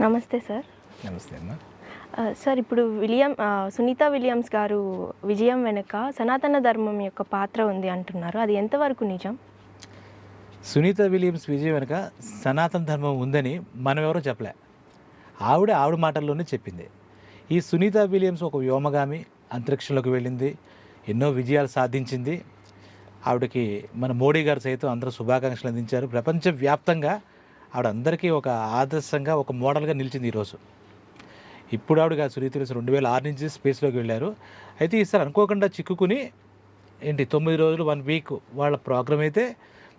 నమస్తే సార్. నమస్తే అమ్మా. సార్ ఇప్పుడు విలియం సునీత విలియమ్స్ గారు విజయం వెనుక సనాతన ధర్మం యొక్క పాత్ర ఉంది అంటున్నారు. అది ఎంతవరకు నిజం? సునీత విలియమ్స్ విజయం వెనుక సనాతన ధర్మం ఉందని మనం ఎవరో చెప్పలే. ఆవిడ ఆవిడ మాటల్లోనే చెప్పింది. ఈ సునీత విలియమ్స్ ఒక వ్యోమగామి అంతరిక్షంలోకి వెళ్ళింది ఎన్నో విజయాలు సాధించింది. ఆవిడకి మన మోడీ గారు సైతం అందరూ శుభాకాంక్షలు అందించారు. ప్రపంచవ్యాప్తంగా ఆవిడ అందరికీ ఒక ఆదర్శంగా ఒక మోడల్గా నిలిచింది ఈరోజు ఇప్పుడు ఆవిడ కాదు సునీత తెలుసు రెండు వేల ఆరు నుంచి స్పేస్లోకి వెళ్ళారు. అయితే ఈసారి అనుకోకుండా చిక్కుకుని ఏంటి తొమ్మిది రోజులు వన్ వీక్ వాళ్ళ ప్రోగ్రామ్ అయితే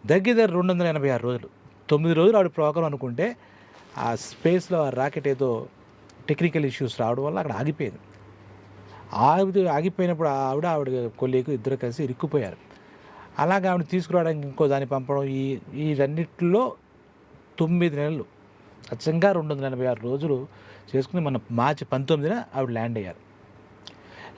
దగ్గర రెండు వందల ఎనభై ఆరు రోజులు. తొమ్మిది రోజులు ఆవిడ ప్రోగ్రామ్ అనుకుంటే ఆ స్పేస్లో ఆ రాకెట్ ఏదో టెక్నికల్ ఇష్యూస్ రావడం వల్ల అక్కడ ఆగిపోయింది. ఆవిడ ఆగిపోయినప్పుడు ఆవిడ ఆవిడ కొలీకు ఇద్దరు కలిసి ఇరుక్కుపోయారు. అలాగే ఆవిడ తీసుకురావడానికి ఇంకో దాన్ని పంపడం ఈ వీటన్నిటిలో తొమ్మిది నెలలు. అచ్చంగా రెండు వందల ఎనభై ఆరు రోజులు చేసుకుని మన మార్చి పంతొమ్మిదిన ఆవిడ ల్యాండ్ అయ్యారు.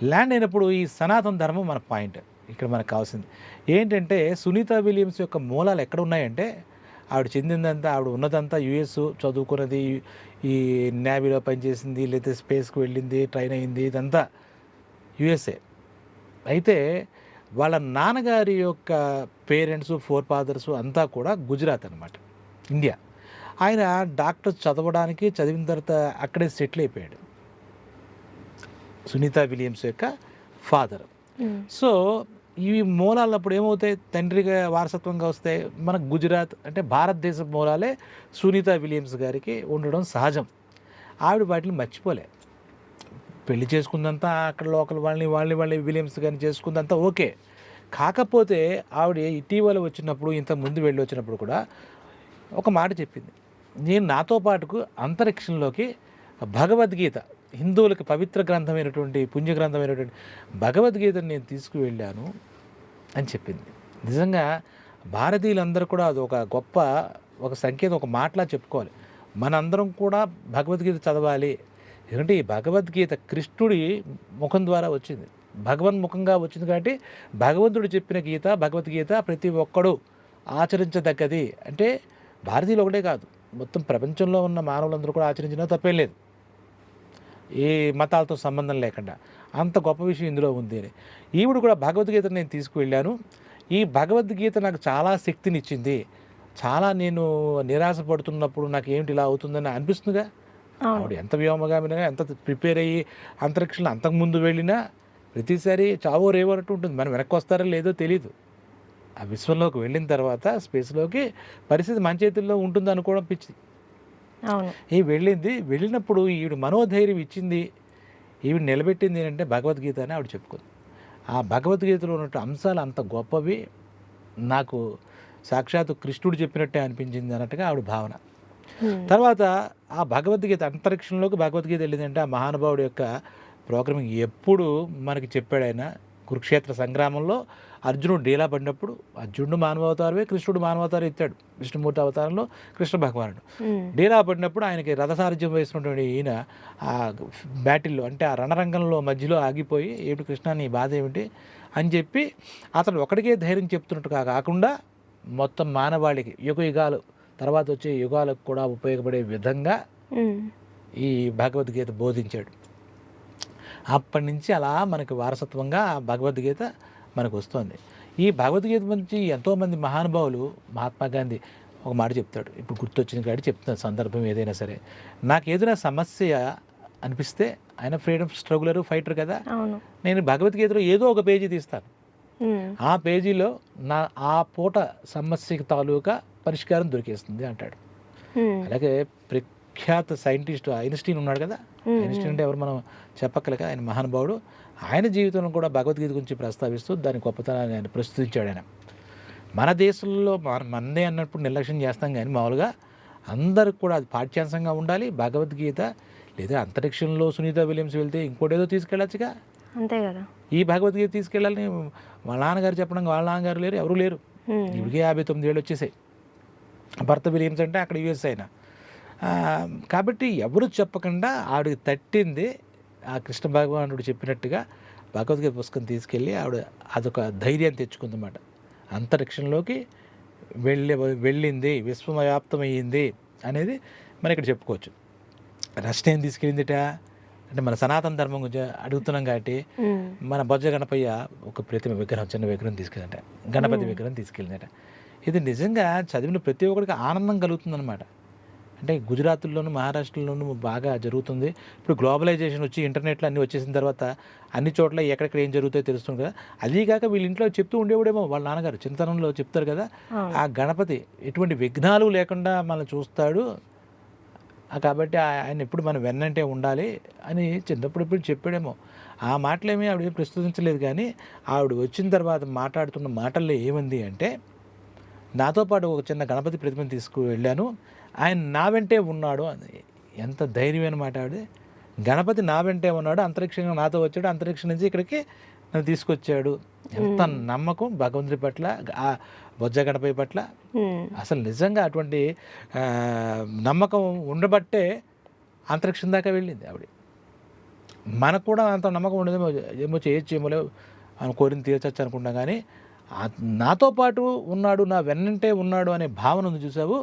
ల్యాండ్ అయినప్పుడు ఈ సనాతన ధర్మం మన పాయింట్. ఇక్కడ మనకు కావాల్సింది. ఏంటంటే సునీత విలియమ్స్ యొక్క మూలాలు ఎక్కడ ఉన్నాయంటే ఆవిడ చెందిందంతా ఆవిడ ఉన్నదంతా యుఎస్ చదువుకున్నది ఈ నేవీలో పనిచేసింది లేదా స్పేస్కి వెళ్ళింది ట్రైన్ అయింది ఇదంతా యుఎస్ఏ. అయితే వాళ్ళ నాన్నగారి యొక్క పేరెంట్స్ ఫోర్ ఫాదర్స్ అంతా కూడా గుజరాత్ అనమాట ఇండియా. ఆయన డాక్టర్ చదవడానికి చదివిన తర్వాత అక్కడే సెటిల్ అయిపోయాడు. సునీత విలియమ్స్ యొక్క ఫాదర్. మ్మ్. సో ఇవి మూలాలు అప్పుడు ఏమవుతాయి? తండ్రిగా వారసత్వంగా వస్తాయి మన గుజరాత్ అంటే భారతదేశ మూలాలే సునీత విలియమ్స్ గారికి ఉండడం సహజం. ఆవిడ వాటిని మర్చిపోలే. పెళ్ళి చేసుకుందంతా అక్కడ లోకల్ వాళ్ళని వాళ్ళని వాళ్ళని విలియమ్స్ గారిని చేసుకుందంతా ఓకే. కాకపోతే ఆవిడ ఇటీవల వచ్చినప్పుడు ఇంత ముందు వెళ్ళి వచ్చినప్పుడు కూడా ఒక మాట చెప్పింది. నేను నాతో పాటుకు అంతరిక్షంలోకి భగవద్గీత హిందువులకి పవిత్ర గ్రంథమైనటువంటి పుణ్య గ్రంథమైనటువంటి భగవద్గీతను నేను తీసుకువెళ్ళాను అని చెప్పింది. నిజంగా భారతీయులందరూ కూడా అది ఒక గొప్ప ఒక సంకేతం ఒక మాటలా చెప్పుకోవాలి. మనందరం కూడా భగవద్గీత చదవాలి. ఎందుకంటే ఈ భగవద్గీత కృష్ణుడి ముఖం ద్వారా వచ్చింది. భగవన్ముఖంగా వచ్చింది కాబట్టి భగవంతుడు చెప్పిన గీత భగవద్గీత ప్రతి ఒక్కడు ఆచరించదగ్గది. అంటే భారతీయులు ఒకటే కాదు. మొత్తం ప్రపంచంలో ఉన్న మానవులందరూ కూడా ఆచరించినా తప్పేం లేదు. ఏ మతాలతో సంబంధం లేకుండా. అంత గొప్ప విషయం ఇందులో ఉంది అని. ఈవిడ కూడా భగవద్గీతను నేను తీసుకువెళ్ళాను. ఈ భగవద్గీత నాకు చాలా శక్తినిచ్చింది. చాలా నేను నిరాశపడుతున్నప్పుడు నాకు ఏమిటి ఇలా అవుతుందని అనిపిస్తుందిగా? ఆవిడ ఎంత వ్యోమగామినా ఎంత ప్రిపేర్ అయ్యి అంతరిక్షంలో అంతకుముందు వెళ్ళినా ప్రతిసారి చావో రేవో అన్నట్టు ఉంటుంది. మనం వెనక్కి వస్తారో లేదో తెలియదు ఆ విశ్వంలోకి వెళ్ళిన తర్వాత స్పేస్లోకి పరిస్థితి మన చేతుల్లో ఉంటుంది అనుకోవడం పిచ్చి ఈ వెళ్ళింది వెళ్ళినప్పుడు ఈవిడ మనోధైర్యం ఇచ్చింది ఈవిడ నిలబెట్టింది ఏంటంటే భగవద్గీత అని ఆవిడ చెప్పుకుంది. ఆ భగవద్గీతలో ఉన్నట్టు అంశాలు అంత గొప్పవి నాకు సాక్షాత్తు కృష్ణుడు చెప్పినట్టే అనిపించింది అన్నట్టుగా ఆవిడ భావన. తర్వాత ఆ భగవద్గీత అంతరిక్షంలోకి భగవద్గీత వెళ్ళిందంటే ఆ మహానుభావుడు యొక్క ప్రోగ్రామింగ్ ఎప్పుడు మనకి చెప్పాడు ఆయన కురుక్షేత్ర సంగ్రామంలో అర్జునుడు డీలా పడినప్పుడు అర్జునుడు మానవావతారమే కృష్ణుడు మానవావతారం ఎత్తాడు విష్ణుమూర్తి అవతారంలో కృష్ణ భగవానుడు. డీలా పడినప్పుడు ఆయనకి రథసారథ్యం వేసినటువంటి ఈయన ఆ బ్యాటిల్లో అంటే ఆ రణరంగంలో మధ్యలో ఆగిపోయి ఏమిటి కృష్ణ నీ బాధ ఏమిటి అని చెప్పి అతను ఒకడికే ధైర్యం చెప్తున్నట్టు కా- కాకుండా మొత్తం మానవాళికి యుగ యుగాలు తర్వాత వచ్చే యుగాలకు కూడా ఉపయోగపడే విధంగా. ఈ భగవద్గీత బోధించాడు అప్పటి నుంచి అలా మనకి వారసత్వంగా భగవద్గీత మనకు వస్తుంది. ఈ భగవద్గీత నుంచి ఎంతోమంది మహానుభావులు మహాత్మా గాంధీ ఒక మాట చెప్తాడు. ఇప్పుడు గుర్తొచ్చిన కాడి చెప్తున్న సందర్భం ఏదైనా సరే. నాకు ఏదైనా సమస్య అనిపిస్తే ఆయన ఫ్రీడమ్ స్ట్రగులర్ ఫైటర్ కదా. నేను భగవద్గీతలో ఏదో ఒక పేజీ తీస్తాను. ఆ పేజీలో నా ఆ పూట సమస్యకి తాలూకా పరిష్కారం దొరికేస్తుంది అంటాడు. అలాగే ప్రఖ్యాత సైంటిస్ట్ ఐన్స్టీన్ ఉన్నాడు కదా. ఐన్స్టీన్ అంటే ఎవరు మనం చెప్పక్కలేక ఆయన మహానుభావుడు. ఆయన జీవితంలో కూడా భగవద్గీత గురించి ప్రస్తావిస్తూ దాని గొప్పతనాన్ని ఆయన ప్రస్తుతించాడు ఆయన. మన దేశంలో మన మందే అన్నప్పుడు నిర్లక్ష్యం చేస్తాం కానీ మామూలుగా అందరికి కూడా అది పాఠ్యాంశంగా ఉండాలి భగవద్గీత లేదా అంతరిక్షంలో సునీత విలియమ్స్ వెళ్తే ఇంకోటేదో తీసుకెళ్ళొచ్చుగా. అంతే కదా. ఈ భగవద్గీత తీసుకెళ్ళాలని వాళ్ళ నాన్నగారు చెప్పడం వాళ్ళ నాన్నగారు లేరు ఎవరు లేరు. మ్మ్. ఇవిడికి యాభై తొమ్మిది ఏళ్ళు వచ్చేసాయి. భర్త విలియమ్స్ అంటే అక్కడ యుఎస్ అయినా కాబట్టి ఎవరు చెప్పకుండా ఆవిడకి తట్టింది ఆ కృష్ణ భగవానుడు చెప్పినట్టుగా భగవద్గీత పుస్తకం తీసుకెళ్ళి ఆవిడ అదొక ధైర్యం తెచ్చుకుందన్నమాట. అంతరిక్షంలోకి వెళ్ళి వెళ్ళింది విశ్వవ్యాప్తమయ్యింది అనేది మనం ఇక్కడ చెప్పుకోవచ్చు. రెస్ట్ ఏం తీసుకెళ్ళిందిట? అంటే మన సనాతన ధర్మం గురించి అడుగుతున్నాం కాబట్టి మన బొజ్జ గణపయ్య ఒక ప్రతిమ విగ్రహం చిన్న విగ్రహం తీసుకెళ్ళిందట. గణపతి విగ్రహం తీసుకెళ్ళిందట. ఇది నిజంగా చదివిన ప్రతి ఒక్కరికి ఆనందం కలుగుతుందన్నమాట. అంటే గుజరాత్లోను మహారాష్ట్రలోను బాగా జరుగుతుంది. ఇప్పుడు గ్లోబలైజేషన్ వచ్చి ఇంటర్నెట్లో అన్నీ వచ్చేసిన తర్వాత అన్ని చోట్ల ఎక్కడెక్కడ ఏం జరుగుతాయో తెలుస్తుంది కదా. అదీ కాక వీళ్ళ ఇంట్లో చెప్తూ ఉండేవాడేమో వాళ్ళ నాన్నగారు. చింతనంలో చెప్తారు కదా. ఆ గణపతి ఎటువంటి విఘ్నాలు లేకుండా మనల్ని చూస్తాడు. కాబట్టి ఆయన ఎప్పుడు మన వెన్నంటే ఉండాలి అని చిన్నప్పుడు ఇప్పుడు చెప్పాడేమో. ఆ మాటలేమీ ఆవిడ ప్రస్తుతించలేదు కానీ ఆవిడ వచ్చిన తర్వాత మాట్లాడుతున్న మాటల్లో ఏముంది అంటే నాతో పాటు ఒక చిన్న గణపతి ప్రతిమను తీసుకు వెళ్ళాను. ఆయన నా వెంటే ఉన్నాడు అని ఎంత ధైర్యమైన మాట ఆవిడ. గణపతి నా వెంటే ఉన్నాడు అంతరిక్షంగా నాతో వచ్చాడు అంతరిక్షం నుంచి ఇక్కడికి నన్ను తీసుకొచ్చాడు. ఎంత నమ్మకం భగవంతుడి పట్ల ఆ బొజ్జ గణపతి పట్ల. అసలు నిజంగా అటువంటి నమ్మకం ఉండబట్టే అంతరిక్షం దాకా వెళ్ళింది ఆవిడ. మనకు కూడా అంత నమ్మకం ఉండదేమో ఏమో చేయొచ్చు ఏమో లేవు అని కోరిని తీర్చచ్చు అనుకుంటాం కానీ నాతో పాటు ఉన్నాడు నా వెన్నంటే ఉన్నాడు అనే భావన ఉంది చూసావు.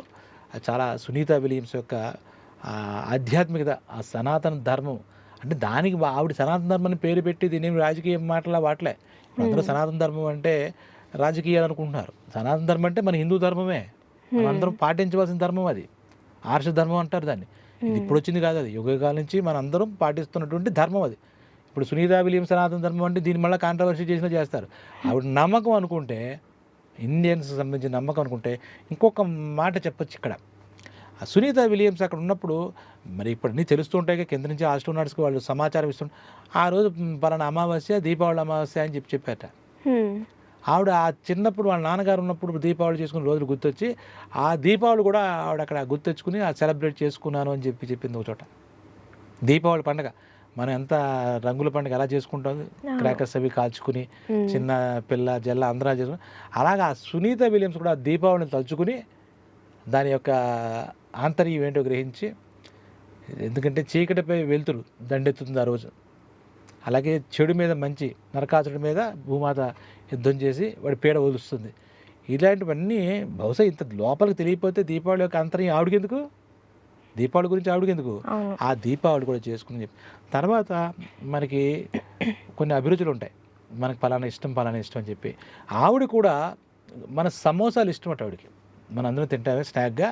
చాలా సునీత విలియమ్స్ యొక్క ఆధ్యాత్మికత ఆ సనాతన ధర్మం. అంటే దానికి ఆవిడ సనాతన ధర్మం అని పేరు పెట్టి దీని రాజకీయ మాటలా వాటలే. అందరూ సనాతన ధర్మం అంటే రాజకీయాలు అనుకుంటున్నారు. సనాతన ధర్మం అంటే మన హిందూ ధర్మమే. మనందరం పాటించవలసిన ధర్మం అది. ఆర్ష ధర్మం అంటారు దాన్ని. ఇది ఇప్పుడు వచ్చింది కాదు అది. యుగకాలం నుంచి మనందరం పాటిస్తున్నటువంటి ధర్మం అది. ఇప్పుడు సునీత విలియం సనాతన ధర్మం అంటే దీని మళ్ళీ కాంట్రవర్సీ చేసినా చేస్తారు. ఆవిడ నమ్మకం అనుకుంటే ఇండియన్స్ సంబంధించిన నమ్మకం అనుకుంటే ఇంకొక మాట చెప్పొచ్చు ఇక్కడ. ఆ సునీత విలియమ్స్ అక్కడ ఉన్నప్పుడు మరి ఇప్పుడు అన్నీ తెలుస్తూ ఉంటాయి కదా, నుంచి ఆస్ట్రోనాట్స్కి వాళ్ళు సమాచారం ఇస్తుంటారు ఆ రోజు పలానా అమావాస్య దీపావళి అమావాస్య అని చెప్పి చెప్పారట. ఆవిడ ఆ చిన్నప్పుడు వాళ్ళ నాన్నగారు ఉన్నప్పుడు దీపావళి చేసుకున్న రోజులు గుర్తొచ్చి ఆ దీపావళి కూడా ఆవిడ అక్కడ గుర్తెచ్చుకుని ఆ సెలబ్రేట్ చేసుకున్నాను అని చెప్పి చెప్పింది ఒక చోట. దీపావళి పండగ. మనం ఎంత రంగుల పండుగ ఎలా చేసుకుంటాం క్రాకర్స్ అవి కాల్చుకుని చిన్న పిల్ల జల్ల అందరూ చేసుకుని అలాగా ఆ సునీత విలియమ్స్ కూడా దీపావళిని తలుచుకుని దాని యొక్క ఆంతర్యం ఏంటో గ్రహించి ఎందుకంటే చీకటిపై వెలుతురు దండెత్తుతుంది ఆ రోజు. అలాగే చెడు మీద మంచి నరకాసుడి మీద భూమాత యుద్ధం చేసి వాడి పీడ వదులుస్తుంది. ఇలాంటివన్నీ బహుశా ఇంత లోపలికి తెలియకపోతే దీపావళి యొక్క అంతర్యం ఆవిడకెందుకు? దీపావళి గురించి ఆవిడకెందుకు? అవును. ఆ దీపావళి కూడా చేసుకుని చెప్పి తర్వాత మనకి కొన్ని అభిరుచులు ఉంటాయి. మనకి పలానా ఇష్టం పలానా ఇష్టం అని చెప్పి. ఆవిడ కూడా మన సమోసాలు ఇష్టం అట ఆవిడకి. మన అందరం తింటామే స్నాక్గా.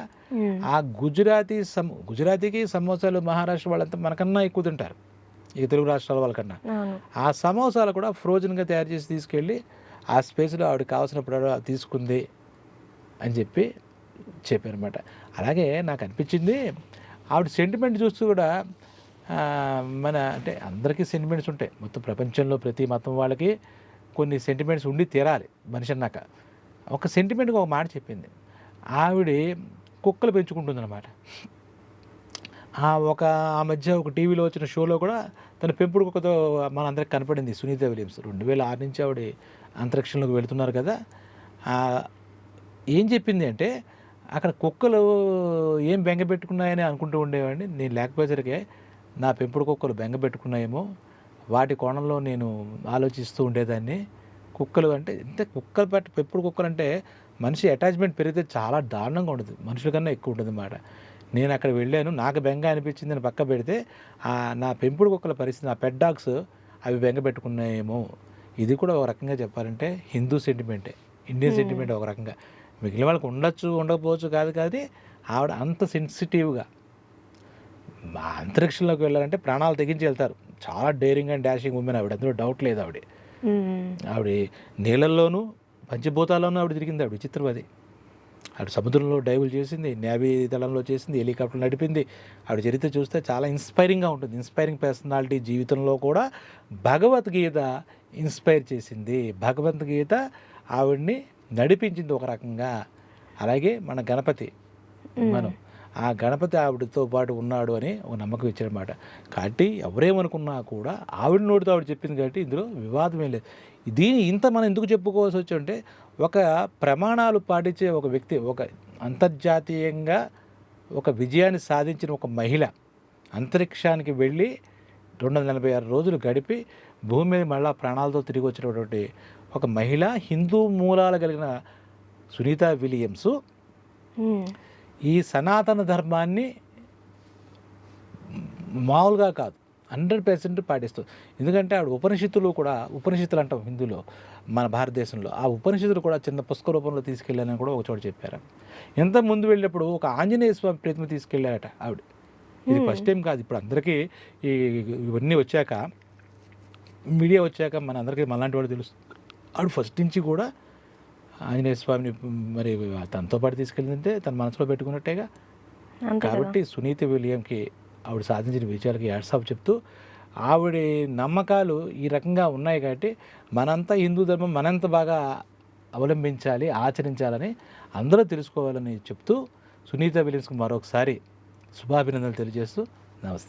ఆ గుజరాతీ సమ గుజరాతీకి సమోసాలు మహారాష్ట్ర వాళ్ళంతా మనకన్నా ఎక్కువ తింటారు. ఈ తెలుగు రాష్ట్రాల వాళ్ళకన్నా. ఆ సమోసాలు కూడా ఫ్రోజన్గా తయారు చేసి తీసుకెళ్ళి ఆ స్పేస్లో ఆవిడకి కావాల్సినప్పుడు తీసుకుంది అని చెప్పి చెప్పారనమాట అలాగే నాకు అనిపించింది ఆవిడ సెంటిమెంట్ చూస్తూ కూడా మన అంటే అందరికీ సెంటిమెంట్స్ ఉంటాయి. మొత్తం ప్రపంచంలో ప్రతి మతం వాళ్ళకి కొన్ని సెంటిమెంట్స్ ఉండి తీరాలి మనిషి అన్నాక. ఒక సెంటిమెంట్గా ఒక మాట చెప్పింది. ఆవిడ కుక్కలు పెంచుకుంటుందన్నమాట. ఆ ఒక ఆ మధ్య ఒక టీవీలో వచ్చిన షోలో కూడా తన పెంపుడు కుక్కతో మనందరికి కనపడింది సునీత విలియమ్స్. రెండు వేల ఆరు నుంచి ఆవిడ అంతరిక్షంలోకి వెళుతున్నారు కదా. ఏం చెప్పింది అంటే అక్కడ కుక్కలు ఏం బెంగ పెట్టుకున్నాయని అనుకుంటూ ఉండేవాడిని. నేను లేకపోయేసరికి నా పెంపుడు కుక్కలు బెంగ పెట్టుకున్నాయేమో. వాటి కోణంలో నేను ఆలోచిస్తూ ఉండేదాన్ని. కుక్కలు అంటే ఇంత కుక్కలు పెట్ట పెంపుడు కుక్కలు అంటే మనిషి అటాచ్మెంట్ పెరిగితే చాలా దారుణంగా ఉంటుంది మనుషుల కన్నా ఎక్కువ ఉంటుంది అన్నమాట నేను అక్కడ వెళ్ళాను. నాకు బెంగ అనిపించింది అని పక్క పెడితే నా పెంపుడు కుక్కల పరిస్థితి నా పెట్ డాగ్స్ అవి బెంగ పెట్టుకున్నాయేమో. ఇది కూడా ఒక రకంగా చెప్పాలంటే హిందూ సెంటిమెంటే. ఇండియన్ సెంటిమెంట్ ఒక రకంగా. మిగిలిన వాళ్ళకి ఉండొచ్చు ఉండకపోవచ్చు కాదు కానీ ఆవిడ అంత సెన్సిటివ్గా మా అంతరిక్షంలోకి వెళ్ళాలంటే ప్రాణాలు తెగించి వెళ్తారు. చాలా డేరింగ్ అండ్ డాషింగ్ ఉమెన్ ఆవిడ. అందులో డౌట్ లేదు ఆవిడ. ఆవిడ నీళ్ళల్లోనూ పంచభూతాల్లోనూ ఆవిడ తిరిగింది ఆవిడ. చిత్రవది ఆవిడ సముద్రంలో డైవులు చేసింది నేవీ దళంలో చేసింది హెలికాప్టర్ నడిపింది. ఆవిడ చరిత్ర చూస్తే చాలా ఇన్స్పైరింగ్గా ఉంటుంది. ఇన్స్పైరింగ్ పర్సనాలిటీ జీవితంలో కూడా భగవద్గీత ఇన్స్పైర్ చేసింది. భగవద్గీత ఆవిడ్ని నడిపించింది ఒక రకంగా. అలాగే మన గణపతి మనం ఆ గణపతి ఆవిడతో పాటు ఉన్నాడు అని ఒక నమ్మకం ఇచ్చాడనమాట కాబట్టి ఎవరేమనుకున్నా కూడా ఆవిడ నోటితో ఆవిడ చెప్పింది కాబట్టి ఇందులో వివాదం ఏం లేదు. దీని ఇంత మనం ఎందుకు చెప్పుకోవాల్సి వచ్చి అంటే ఒక ప్రమాణాలు పాటించే ఒక వ్యక్తి ఒక అంతర్జాతీయంగా ఒక విజయాన్ని సాధించిన ఒక మహిళ అంతరిక్షానికి వెళ్ళి రెండు వందల నలభై ఆరు రోజులు గడిపి భూమి మీద మళ్ళా ప్రాణాలతో తిరిగి వచ్చినటువంటి ఒక మహిళ హిందూ మూలాలు కలిగిన సునీత విలియమ్స్ ఈ సనాతన ధర్మాన్ని మామూలుగా కాదు హండ్రెడ్ పర్సెంట్ పాటిస్తుంది ఎందుకంటే ఆవిడ ఉపనిషత్తులు కూడా ఉపనిషత్తులు అంటాం హిందూలో మన భారతదేశంలో. ఆ ఉపనిషత్తులు కూడా చిన్న పుస్తక రూపంలో తీసుకెళ్ళాలని కూడా ఒక చోట చెప్పారు. ఎంత ముందు వెళ్ళినప్పుడు ఒక ఆంజనేయ స్వామి ప్రతిమ తీసుకెళ్ళారట ఆవిడ. ఇది ఫస్ట్ టైం కాదు ఇప్పుడు అందరికీ ఈ ఇవన్నీ వచ్చాక మీడియా వచ్చాక మన అందరికీ మనలాంటి వాడు తెలుసు. ఆవిడ ఫస్ట్ నుంచి కూడా ఆంజనేయ స్వామిని మరి తనతో పాటు తీసుకెళ్ళిందంటే తన మనసులో పెట్టుకున్నట్టేగా. కాబట్టి సునీత విలియంకి ఆవిడ సాధించిన విజయాలకి యాడ్సాప్ చెప్తూ ఆవిడ నమ్మకాలు ఈ రకంగా ఉన్నాయి కాబట్టి మనంతా హిందూ ధర్మం మనంత బాగా అవలంబించాలి ఆచరించాలని అందరూ తెలుసుకోవాలని చెప్తూ సునీత విలియమ్స్కి మరొకసారి శుభాభినందనలు తెలియజేస్తూ నమస్తే.